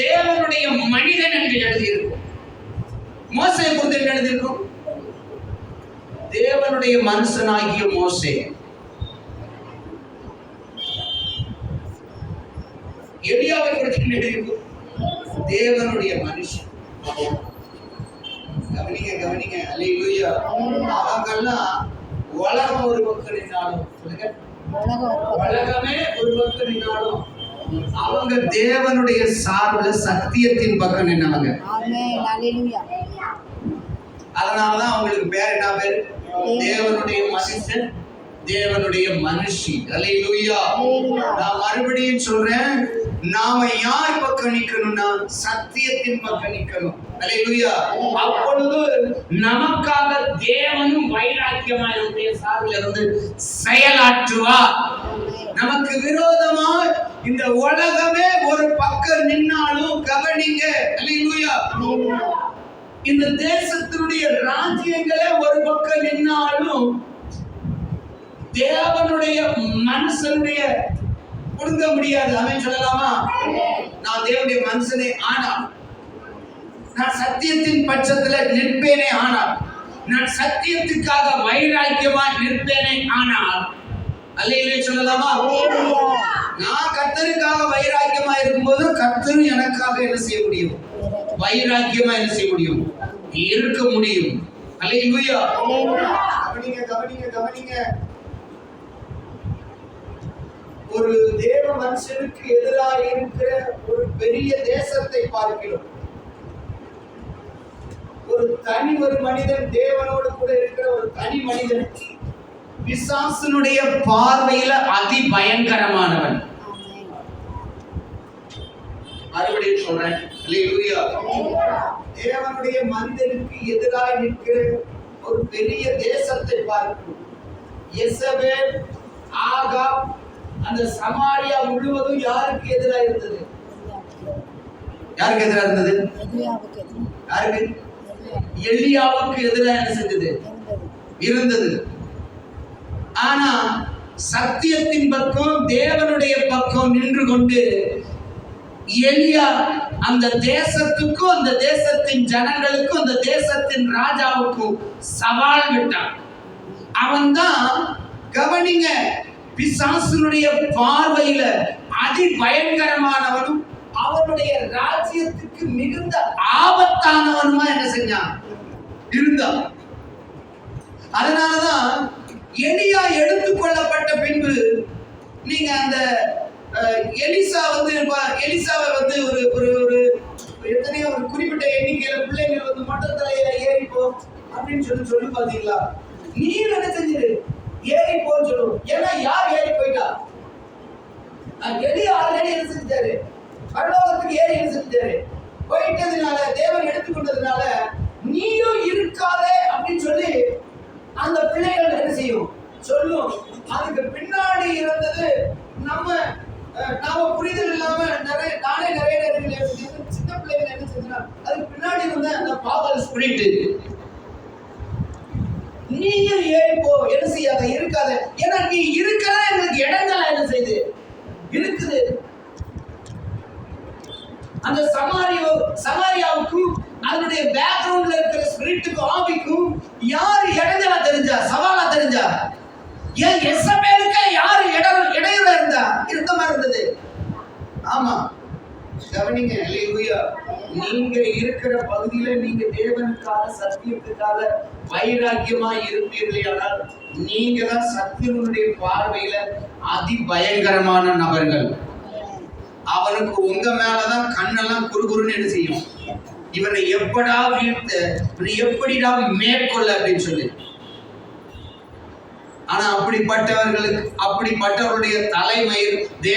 தேவனுடைய மனிதன் என்று எழுதியிருக்கும். மோசே குறித்து என்ன எழுதியிருக்கும்? தேவனுடைய மனுஷனாகிய மோசே. எலியாவை குறித்து என்ன எழுதியிருக்கும்? தேவனுடைய மனுஷன். கவனிங்க கவனிங்க. அல்லேலூயா அவங்கெல்லாம் உலகம் ஒரு பக்கம் நின்னாலும் சொல்லுங்க. உலகமே ஒரு பக்கம் நின்னாலும் அவங்க தேவனுடைய சார்புல சத்தியத்தின் பக்கம் நின்னவங்க. அதனாலதான் அவங்களுக்கு பேர் என்ன பேர்? தேவனுடைய மனுஷன் தேவனுடைய மனுஷி. Hallelujah. நான் மறுபடியும் சொல்றேன் நாம யார் பக்கம் நிக்கணும்னா சத்தியத்தின் பக்கம் நிக்கணும். அல்லேலூயா அப்பொழுது நமக்காக தேவனும் வைராக்கியமா என்னுடைய சார்பில் இருந்து செயலாற்றுவார் நமக்கு விரோதமா இந்த உலகமே ஒரு பக்கம் நின்னாலும் கவனிங்க. இந்த தேசத்தினுடைய ராஜ்யங்களே ஒரு பக்கம் நின்னாலும் தேவனுடைய மனுஷனுடைய கொடுக்க முடியாது. அவன் சொல்லலாமா? நான் தேவனுடைய மனுஷனே ஆனால் நான் சத்தியத்தின் பட்சத்துல நிற்பேனே ஆனால் நான் சத்தியத்துக்காக வைராக்கியமா நிற்பேனே ஆனால் அல்லையிலே சொல்லலாமா? நான் கத்தருக்காக வைராக்கியமா இருக்கும்போது கர்த்தரும் எனக்காக என்ன செய்ய முடியும்? வைராக்கியமா என்ன செய்ய முடியும்? இருக்க முடியும். அல்லேலூயா. கவனிங்க கவனிங்க கவனிங்க. ஒரு தேவ மனுஷனுக்கு எதிராக இருக்கிற ஒரு பெரிய தேசத்தை பார்க்கிறோம். ஒரு தனி ஒரு மனிதன் தேவனோடு கூட இருக்கிற ஒரு தனி மனிதன் பிசாசனுடைய பார்வையில அதி பயங்கரமானவன் மறுபடியும் சொல்றேன். தேவனுடைய மனிதனுக்கு எதிராக நிற்கிற ஒரு பெரிய தேசத்தை பார்க்கிறோம். எசபேல் ஆகா அந்த சமாரியா முழுவதும் யாருக்கு எதிராக இருந்தது? யாருக்கு எதிராக இருந்தது? யாருக்கு? எலியாவுக்கு எதிராக என்ன செஞ்சது? இருந்தது. ஆனா சத்தியத்தின் பக்கம் தேவனுடைய பக்கம் நின்று கொண்டு எலியா அந்த தேசத்துக்கும் அந்த தேசத்தின் ஜனங்களுக்கும் அந்த தேசத்தின் ராஜாவுக்கும் சவால் விட்டான். அவன்தான் கவனிங்க பிசாசனுடைய பார்வையில அதி பயங்கரமானவனும் அவனுடைய ராஜ்யத்துக்கு மிகுந்த ஆபத்தானவனுமா என்ன செஞ்சான்? இருந்தான். அதனாலதான் எலியா எடுத்துக்கொள்ளப்பட்ட பின்பு நீங்க அந்த எலிசா வந்து எலிசாவை வந்து ஒரு ஒரு ஒரு எத்தனையோ ஒரு குறிப்பிட்ட எண்ணிக்கையில பிள்ளைங்க வந்து மொட்டை தலையில ஏறிப்போ அப்படின்னு சொல்லி சொல்லி பாத்தீங்களா? நீ என்ன செஞ்சிரு? ஏறி போன்னு சொல்லுவோம். ஏன்னா யார் ஏறி போயிட்டா? எலி எலியா ஆல்ரெடி என்ன செஞ்சாரு பரலோகத்துக்கு ஏறி என்ன செஞ்சாரு போயிட்டதுனால தேவன் எடுத்துக்கொண்டதுனால நீயும் இருக்காதே அப்படின்னு சொல்லி அந்த பிள்ளைகள் என்ன செய்யும் சொல்லும் அதுக்கு பின்னாடி இருந்தது நம்ம அஹ், நாம புரிதல் இல்லாம நிறைய நானே நிறைய நேரங்களில் சின்ன- சின்ன பிள்ளைகள் என்ன செஞ்சுனா அதுக்கு பின்னாடி இருந்த அந்த பாவல் ஸ்பிரிட் நீயும் ஏறி போ என்ன செய்யாத இருக்காத. ஏன்னா நீ இருக்கதான் எங்களுக்கு இடங்கள என்ன செய்யுது இருக்குது. அந்த சமாரியோ சமாரியாவுக்கும் அதனுடைய பேக்ரவுண்ட்ல இருக்கிற ஸ்பிரிட்டுக்கும் ஆவிக்கும் யார் இடைஞ்சலா தெரிஞ்சா? சவாலா தெரிஞ்சா? ஏன் எசபேலுக்கு யார் இடம் இடையூறா இருந்தா? இருந்த மாதிரி இருந்தது. ஆமா. கவனிங்க அல்லேலூயா நீங்க இருக்கிற பகுதியில நீங்க தேவனுக்காக சத்தியத்துக்காக வைராக்கியமா இருப்பீர்களானால் நீங்க தான் சத்தியனுடைய பார்வையில அதி பயங்கரமான நபர்கள். அவனுக்கு உங்க மேலதான் கண்ணெல்லாம் குறுகுறுன்னு என்ன செய்யும்? இவனை எப்படா வீழ்த்த இவனை எப்படிடா மேற்கொள்ள அப்படின்னு சொல்லி. ஆனா அப்படிப்பட்டவர்களுக்கு அப்படிப்பட்டவருடைய தலைமை